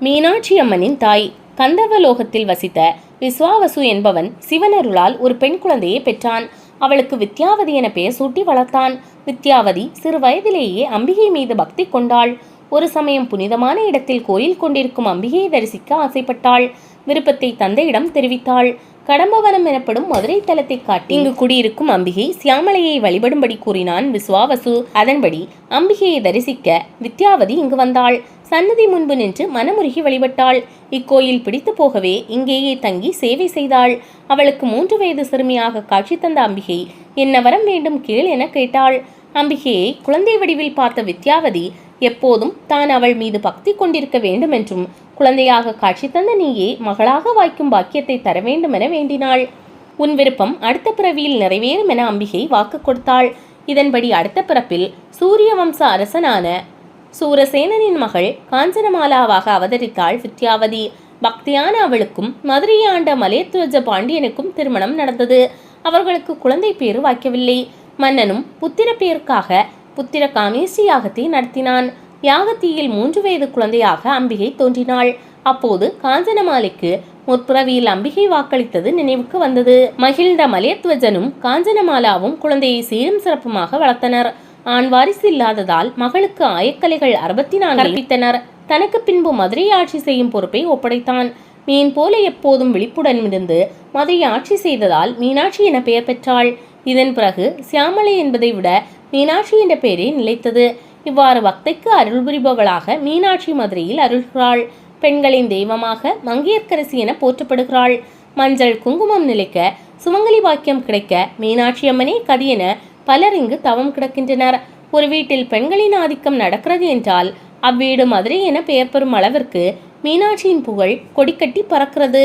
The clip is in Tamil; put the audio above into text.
மீனாட்சி அம்மனின் தாய். கந்தர்வலோகத்தில் வசித்த விஸ்வாவசு என்பவன் சிவனருளால் ஒரு பெண் குழந்தையை பெற்றான். அவளுக்கு வித்யாவதி என பெயர் சூட்டி வளர்த்தான். வித்யாவதி சிறு வயதிலேயே அம்பிகை மீது பக்தி கொண்டாள். ஒரு சமயம் புனிதமான இடத்தில் கோயில் கொண்டிருக்கும் அம்பிகையை தரிசிக்க ஆசைப்பட்டாள். விருப்பத்தை தந்தையிடம் தெரிவித்தாள். கடம்பவனம் எனப்படும் மதுரை தலத்தை காட்டி இங்கு குடியிருக்கும் அம்பிகை சியாமலையை வழிபடும்படி கூறினான் விஸ்வாவசு அதன்படி அம்பிகையை தரிசிக்க வித்யாவதி இங்கு வந்தாள். சன்னதி முன்பு நின்று மனமுருகி வழிபட்டாள். இக்கோயில் பிடித்து போகவே இங்கேயே தங்கி சேவை செய்தாள். அவளுக்கு மூன்று வயது சிறுமியாக காட்சி தந்த அம்பிகை என்ன வரம் வேண்டும் கேள் என கேட்டாள். அம்பிகையை குழந்தை வடிவில் பார்த்த வித்யாவதி எப்போதும் தான் அவள் மீது பக்தி கொண்டிருக்க வேண்டும் என்றும் குழந்தையாக காட்சி தந்த நீயே மகளாக வாய்க்கும் பாக்கியத்தை தர வேண்டும் என வேண்டினாள். உன் விருப்பம் அடுத்த பிறவியில் நிறைவேறும் என அம்பிகை வாக்கு கொடுத்தாள். இதன்படி அடுத்த பிறப்பில் சூரிய வம்ச அரசனான சூரசேனனின் மகள் காஞ்சனமாலாவாக அவதரித்தாள் வித்யாவதி. பக்தியான அவளுக்கும் மதுரையை ஆண்ட மலையத்துவஜ பாண்டியனுக்கும் திருமணம் நடந்தது. அவர்களுக்கு குழந்தை பேறு வாய்க்கவில்லை. மன்னனும் புத்திர பேருக்காக புத்திர காமேசி யாகத்தை நடத்தினான். யாகத்தீயில் மூன்று வயது குழந்தையாக அம்பிகை தோன்றினாள். அப்போது காஞ்சனமாலைக்கு முற்பிறவியில் அம்பிகை வாக்களித்தது நினைவுக்கு வந்தது. மகிழ்ந்த மலையத்வஜனும் காஞ்சனமாலாவும் குழந்தையை சீரும் சிறப்புமாக வளர்த்தனர். ஆண் வாரிசு இல்லாததால் மகளுக்கு ஆயக்கலைகள் அறுபத்தி நான்கு கற்பித்தனர். தனக்கு பின்பு மதுரை ஆட்சி செய்யும் பொறுப்பை ஒப்படைத்தான். மீன் போல எப்போதும் விழிப்புடன் இருந்து மதுரை ஆட்சி செய்ததால் மீனாட்சி என பெயர் பெற்றாள். இதன் பிறகு சியாமலை என்பதை விட மீனாட்சி என்ற பெயரே நிலைத்தது. இவ்வாறு பக்தைக்கு அருள் புரிபவளாக மீனாட்சி மதுரையில் அருள்கிறாள். பெண்களின் தெய்வமாக மங்கையர்க்கரசி என போற்றப்படுகிறாள். மஞ்சள் குங்குமம் நிலைக்க சுமங்கலி பாக்கியம் கிடைக்க மீனாட்சி அம்மனே கதி என பலர் இங்கு தவம் கிடக்கின்றனர். ஒரு வீட்டில் பெண்களின் ஆதிக்கம் நடக்கிறது என்றால் அவ்வீடு மதுரை என பெயர் பெறும் அளவிற்கு மீனாட்சியின் புகழ் கொடிக்கட்டி பறக்கிறது.